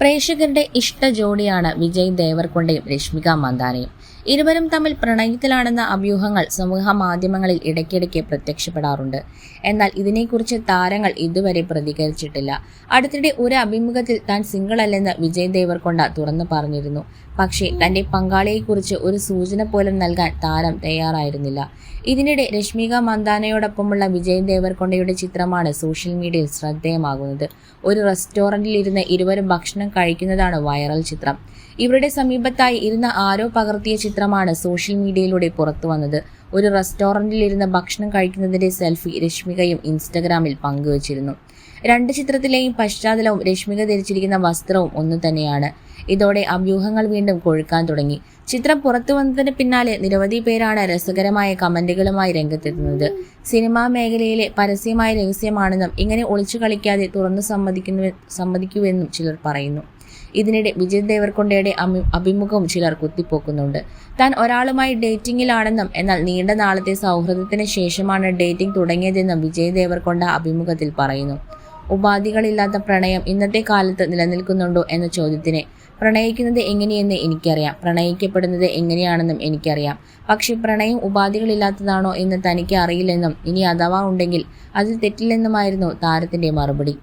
പ്രേക്ഷകരുടെ ഇഷ്ട ജോഡിയാണ് വിജയ് ദേവർകൊണ്ടയും രശ്മിക മന്ദാനയും. ഇരുവരും തമ്മിൽ പ്രണയത്തിലാണെന്ന അഭ്യൂഹങ്ങൾ സമൂഹ മാധ്യമങ്ങളിൽ ഇടയ്ക്കിടയ്ക്ക് പ്രത്യക്ഷപ്പെടാറുണ്ട്. എന്നാൽ ഇതിനെക്കുറിച്ച് താരങ്ങൾ ഇതുവരെ പ്രതികരിച്ചിട്ടില്ല. അടുത്തിടെ ഒരു അഭിമുഖത്തിൽ താൻ സിംഗിൾ അല്ലെന്ന് വിജയ് ദേവർകൊണ്ട തുറന്നു പറഞ്ഞിരുന്നു. പക്ഷേ തന്റെ പങ്കാളിയെക്കുറിച്ച് ഒരു സൂചന പോലും നൽകാൻ താരം തയ്യാറായിരുന്നില്ല. ഇതിനിടെ രശ്മിക മന്ദാനയോടൊപ്പമുള്ള വിജയ് ദേവർകൊണ്ടയുടെ ചിത്രമാണ് സോഷ്യൽ മീഡിയയിൽ ശ്രദ്ധേയമാകുന്നത്. ഒരു റെസ്റ്റോറന്റിൽ ഇരുന്ന് ഇരുവരും ഭക്ഷണം കഴിക്കുന്നതാണ് വൈറൽ ചിത്രം. ഇവരുടെ സമീപത്തായി ഇരുന്ന ആരോ പകർത്തിയ ചിത്രമാണ് സോഷ്യൽ മീഡിയയിലൂടെ പുറത്തു വന്നത്. ഒരു റെസ്റ്റോറന്റിലിരുന്ന് ഭക്ഷണം കഴിക്കുന്നതിന്റെ സെൽഫി രശ്മികയും ഇൻസ്റ്റഗ്രാമിൽ പങ്കുവച്ചിരുന്നു. രണ്ട് ചിത്രത്തിലെയും പശ്ചാത്തലവും രശ്മിക ധരിച്ചിരിക്കുന്ന വസ്ത്രവും ഒന്നു തന്നെയാണ്. ഇതോടെ അഭ്യൂഹങ്ങൾ വീണ്ടും കൊഴുക്കാൻ തുടങ്ങി. ചിത്രം പുറത്തു വന്നതിന് പിന്നാലെ നിരവധി പേരാണ് രസകരമായ കമന്റുകളുമായി രംഗത്തെത്തുന്നത്. സിനിമാ മേഖലയിലെ പരസ്യമായ രഹസ്യമാണെന്നും ഇങ്ങനെ ഒളിച്ചു കളിക്കാതെ തുറന്നു സമ്മതിക്കുന്നു സമ്മതിക്കുമെന്നും ചിലർ പറയുന്നു. ഇതിനിടെ വിജയ് ദേവർകൊണ്ടയുടെ അമി അഭിമുഖവും ചിലർ കുത്തിപ്പോക്കുന്നുണ്ട്. താൻ ഒരാളുമായി ഡേറ്റിംഗിലാണെന്നും എന്നാൽ നീണ്ട നാളത്തെ സൗഹൃദത്തിന് ശേഷമാണ് ഡേറ്റിംഗ് തുടങ്ങിയതെന്നും വിജയ് ദേവർകൊണ്ട അഭിമുഖത്തിൽ പറയുന്നു. ഉപാധികളില്ലാത്ത പ്രണയം ഇന്നത്തെ കാലത്ത് നിലനിൽക്കുന്നുണ്ടോ എന്ന ചോദ്യത്തിന് പ്രണയിക്കുന്നത് എങ്ങനെയെന്ന് എനിക്കറിയാം. പ്രണയിക്കപ്പെടുന്നത് എങ്ങനെയാണെന്നും എനിക്കറിയാം. പക്ഷെ പ്രണയം ഉപാധികളില്ലാത്തതാണോ എന്ന് തനിക്ക് അറിയില്ലെന്നും ഇനി അഥവാ ഉണ്ടെങ്കിൽ അതിൽ തെറ്റില്ലെന്നുമായിരുന്നു താരത്തിന്റെ മറുപടി.